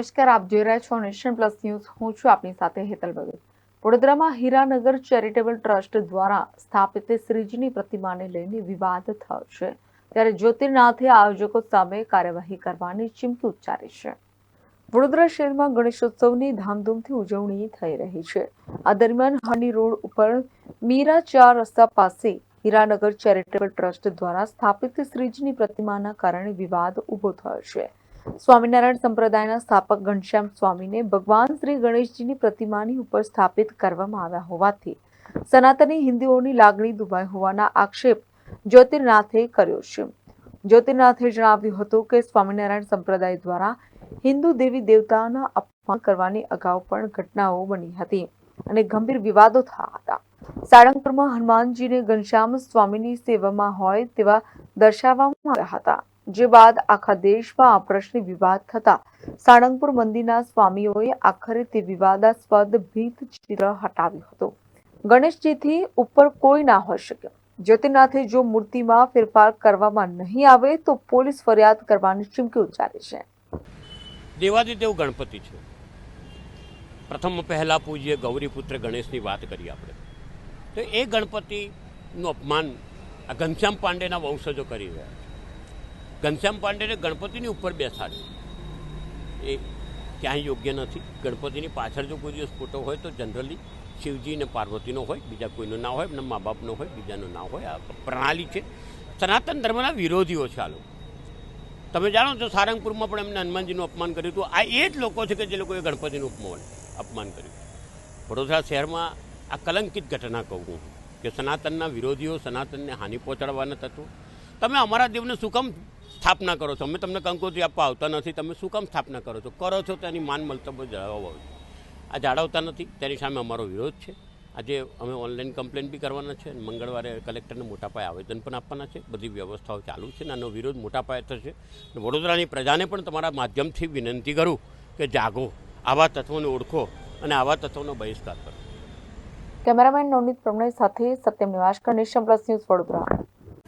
નમસ્કાર, આપ જોઈ રહ્યા છો નેશન પ્લસ ન્યૂઝ. હું છું આપની સાથે હેતલ ભગત. વડોદરામાં હીરાનગર ચેરિટેબલ ટ્રસ્ટ દ્વારા સ્થાપિત શ્રીજીની પ્રતિમાને લઈને વિવાદ થયો છે. ત્યારે જ્યોતિર્નાથે આયોજકો સામે કાર્યવાહી કરવાની ચીમકી ઉચ્ચારી છે. વડોદરા શહેરમાં ગણેશોત્સવની ધામધૂમથી ઉજવણી થઈ રહી છે. આ દરમિયાન હની રોડ ઉપર મીરા ચાર રસ્તા પાસે હીરાનગર ચેરિટેબલ ટ્રસ્ટ દ્વારા સ્થાપિત શ્રીજીની પ્રતિમાના કારણે વિવાદ ઊભો થયો છે. સ્વામિનારાયણ સંપ્રદાયના સ્થાપક ઘનશ્યામ સ્વામીને ભગવાન શ્રી ગણેશજીની પ્રતિમાની ઉપર સ્થાપિત કરવામાં આવ્યા હોવાથી સનાતની હિન્દુઓની લાગણી દુભાઈ હોવાના આક્ષેપ જ્યોતિર્નાથે કર્યો છે. જ્યોતિર્નાથે જણાવ્યું હતું કે સ્વામિનારાયણ સંપ્રદાય દ્વારા હિન્દુ દેવી દેવતાના અપમાન કરવાની અગાઉ પણ ઘટનાઓ બની હતી અને ગંભીર વિવાદો થયા હતા. સાળંગપુરમાં હનુમાનજીને ઘનશ્યામ સ્વામીની સેવામાં હોય તેવા દર્શાવવામાં આવ્યા હતા. જે બાદ આખા દેશમાં આ પ્રશ્ને વિવાદ થતા સાળંગપુર મંદિરના સ્વામીઓએ આખરે તે વિવાદાસ્પદ ભીત ચિત્ર હટાવ્યું હતું. ગણેશજીથી ઉપર કોઈ ના હોઈ શક્યો જ્યોતિનાથે જો મૂર્તિમાં ફેરફાર કરવામાં નહીં આવે તો પોલીસ ફરિયાદ કરવાની ચીમકી ઉચ્ચારી છે. દેવાદિદેવ ગણપતિ છે. પ્રથમ પહેલાં પૂજ્ય ગૌરીપુત્ર ગણેશની વાત કરી આપણે. તો એ ગણપતિનું અપમાન આ ઘનશ્યામ પાંડેના વંશજો કરી રહ્યા છે. ઘનશ્યામ પાંડેને ગણપતિની ઉપર બેસાડ્યું. એ ક્યાંય યોગ્ય નથી. ગણપતિની પાછળ જો કોઈ દિવસ ફોટો હોય તો જનરલી શિવજી ને પાર્વતીનો હોય, બીજા કોઈનો ના હોય, એમના મા બાપનો હોય, બીજાનો ના હોય. આ પ્રણાલી છે. સનાતન ધર્મના વિરોધીઓ છે આ લોકો. તમે જાણો છો સારંગપુરમાં પણ એમને હનુમાનજીનું અપમાન કર્યું હતું. આ એ જ લોકો છે કે જે લોકોએ ગણપતિનું અપમાન અપમાન કર્યું. વડોદરા શહેરમાં આ કલંકિત ઘટના કહું કે સનાતનના વિરોધીઓ સનાતનને હાનિ પહોંચાડવાના તત્વો. તમે અમારા દેવને શું સ્થાપના કરો છો. અમે તમને કંકોત્રી આપવા આવતા નથી. તમે શું કામ સ્થાપના કરો છો? કરો છો તેની માન મલતબો જાળવવા આ જાળવતા નથી. તેની સામે અમારો વિરોધ છે. આજે અમે ઓનલાઈન કમ્પ્લેન બી કરવાના છે. અને મંગળવારે કલેક્ટરને મોટા પાયે આવેદન પણ આપવાના છે. બધી વ્યવસ્થાઓ ચાલુ છે અને આનો વિરોધ મોટા પાયે થશે. વડોદરાની પ્રજાને પણ તમારા માધ્યમથી વિનંતી કરું કે જાગો. આવા તત્વોને ઓળખો અને આવા તત્વોનો બહિષ્કાર કરો. કેમેરામેન નવનીત પ્રમણે સાથે Satyam Nivaskar nation plus news Vadodara.